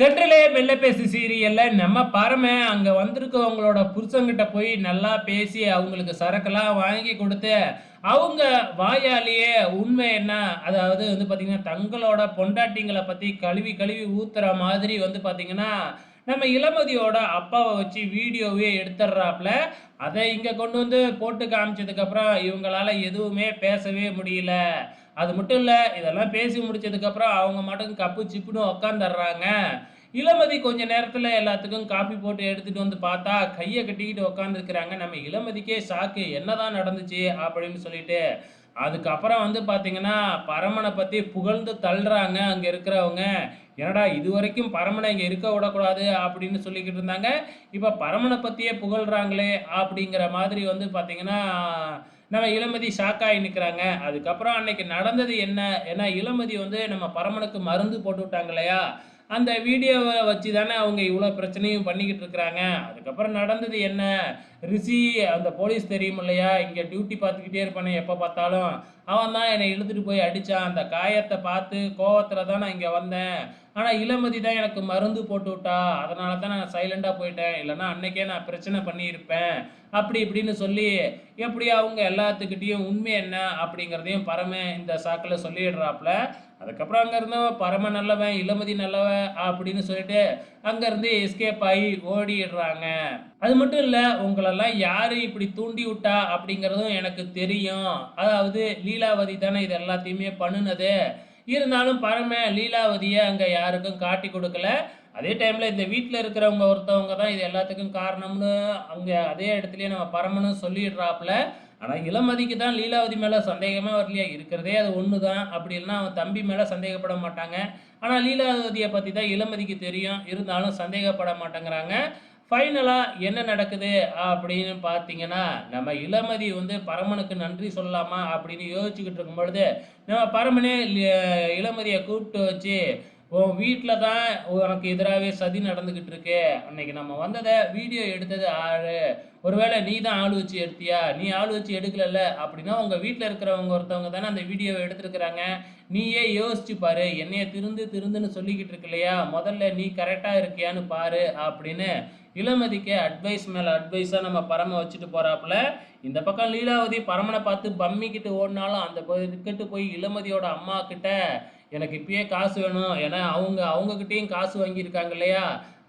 தென்றலே மெல்ல பேசு சீரியல்ல நம்ம பரம அங்க வந்திருக்கவங்களோட புருஷங்கிட்ட போய் நல்லா பேசி அவங்களுக்கு சரக்கெல்லாம் வாங்கி கொடுத்து அவங்க வாயாலேயே உண்மை என்ன? அதாவது வந்து பார்த்திங்கன்னா தங்களோட பொண்டாட்டிங்களை பற்றி கழுவி கழுவி ஊத்துற மாதிரி வந்து பார்த்திங்கன்னா நம்ம இளமதியோட அப்பாவை வச்சு வீடியோவே எடுத்துடுறாப்புல. அதை இங்கே கொண்டு வந்து போட்டு காமிச்சதுக்கப்புறம் இவங்களால எதுவுமே பேசவே முடியல. அது மட்டும் இல்லை இதெல்லாம் பேசி முடிச்சதுக்கப்புறம் அவங்க மட்டும் கப்பு சிப்புன்னு உக்காந்துடுறாங்க. இளமதி கொஞ்ச நேரத்தில் எல்லாத்துக்கும் காப்பி போட்டு எடுத்துகிட்டு வந்து பார்த்தா கையை கட்டிக்கிட்டு உக்காந்துருக்குறாங்க. நம்ம இளமதிக்கே ஷாக்கு என்னதான் நடந்துச்சு அப்படின்னு சொல்லிட்டு அதுக்கப்புறம் வந்து பார்த்தீங்கன்னா பரமனை பற்றி புகழ்ந்து தள்ளுறாங்க அங்கே இருக்கிறவங்க. என்னடா இது வரைக்கும் பரமனை இங்கே இருக்க விடக்கூடாது அப்படின்னு சொல்லிக்கிட்டு இருந்தாங்க. இப்போ பரமனை பற்றியே புகழ்கிறாங்களே அப்படிங்கிற மாதிரி வந்து பார்த்திங்கன்னா நம்ம இளமதி ஷாக்காகி நிற்கிறாங்க அதுக்கப்புறம் அன்னைக்கு நடந்தது என்ன? ஏன்னா இளமதி வந்து நம்ம பரமனுக்கு மருந்து போட்டு விட்டாங்க இல்லையா? அந்த வீடியோவை வச்சு தானே அவங்க இவ்வளோ பிரச்சனையும் பண்ணிக்கிட்டு இருக்கிறாங்க. அதுக்கப்புறம் நடந்தது என்ன? ரிஷி அந்த போலீஸ் தெரியும் இல்லையா? இங்கே டியூட்டி பார்த்துக்கிட்டே இருப்பானே எப்போ பார்த்தாலும். அவன் தான் என்னை இழுத்துட்டு போய் அடித்தான் அந்த காயத்தை பார்த்து கோவத்தில் தான் நான் இங்கே வந்தேன். ஆனால் இளமதி தான் எனக்கு மருந்து போட்டு விட்டா. அதனால தான் நான் சைலண்டாக போயிட்டேன். இல்லைனா அன்னைக்கே நான் பிரச்சனை பண்ணியிருப்பேன். அப்படி இப்படின்னு சொல்லி எப்படி அவங்க எல்லாத்துக்கிட்டேயும் உண்மை என்ன அப்படிங்கிறதையும் பரம இந்த சாக்கில் சொல்லிடுறாப்புல. அதுக்கப்புறம் அங்கே பரம நல்லவன் இளமதி நல்லவன் அப்படின்னு சொல்லிட்டு அங்கேருந்து எஸ்கேப் ஆகி ஓடிடுறாங்க. அது மட்டும் இல்லை உங்களெல்லாம் யார் இப்படி தூண்டி விட்டா அப்படிங்கிறதும் எனக்கு தெரியும். அதாவது லீலாவதி தானே இது எல்லாத்தையுமே பண்ணுனது. இருந்தாலும் பரம லீலாவதியை அங்கே யாருக்கும் காட்டி கொடுக்கல. அதே டைமில் இந்த வீட்டில் இருக்கிறவங்க ஒருத்தவங்க தான் இது எல்லாத்துக்கும் காரணம்னு அங்கே அதே இடத்துலையே நம்ம பரமனும் சொல்லிடுறாப்புல. ஆனால் இளமதிக்கு தான் லீலாவதி மேலே சந்தேகமே வரலையா? இருக்கிறதே அது ஒன்று தான் அப்படி இல்லைனா அவன் தம்பி மேலே சந்தேகப்பட மாட்டாங்க. ஆனால் லீலாவதியை பற்றி தான் இளமதிக்கு தெரியும். இருந்தாலும் சந்தேகப்பட மாட்டேங்கிறாங்க. ஃபைனலாக என்ன நடக்குது அப்படின்னு பார்த்தீங்கன்னா நம்ம இளமதி வந்து பரமனுக்கு நன்றி சொல்லலாமா அப்படின்னு யோசிச்சுக்கிட்டு இருக்கும் பொழுது நம்ம பரமனே இளமதியை கூப்பிட்டு வச்சு உன் வீட்டில் தான் உனக்கு எதிராகவே சதி நடந்துக்கிட்டு இருக்கு. அன்னைக்கு நம்ம வந்ததை வீடியோ எடுத்தது ஆளு. ஒருவேளை நீ தான் ஆள் வச்சு எடுத்தியா? நீ ஆள் வச்சு எடுக்கலல்ல? அப்படின்னா உங்கள் வீட்டில் இருக்கிறவங்க ஒருத்தவங்க தானே அந்த வீடியோவை எடுத்திருக்கிறாங்க. நீயே யோசிச்சு பாரு என்னைய திருந்து திருந்துன்னு சொல்லிக்கிட்டு இருக்கு இல்லையா? முதல்ல நீ கரெக்டாக இருக்கியான்னு பாரு அப்படின்னு இளமதிக்கு அட்வைஸ் மேலே அட்வைஸாக நம்ம பரம வச்சுட்டு போகிறாப்புல இந்த பக்கம் லீலாவதி பரமனை பார்த்து பம்மிக்கிட்டு ஓடினாலும் அந்த கிட்ட போய் இளமதியோட அம்மா கிட்ட எனக்கு இப்பயே காசு வேணும். ஏன்னா அவங்க அவங்கக்கிட்டேயும் காசு வாங்கியிருக்காங்க இல்லையா?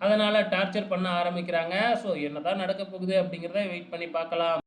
அதனால் டார்ச்சர் பண்ண ஆரம்பிக்கிறாங்க. ஸோ என்னதான் நடக்க போகுது அப்படிங்கிறத வெயிட் பண்ணி பார்க்கலாம்.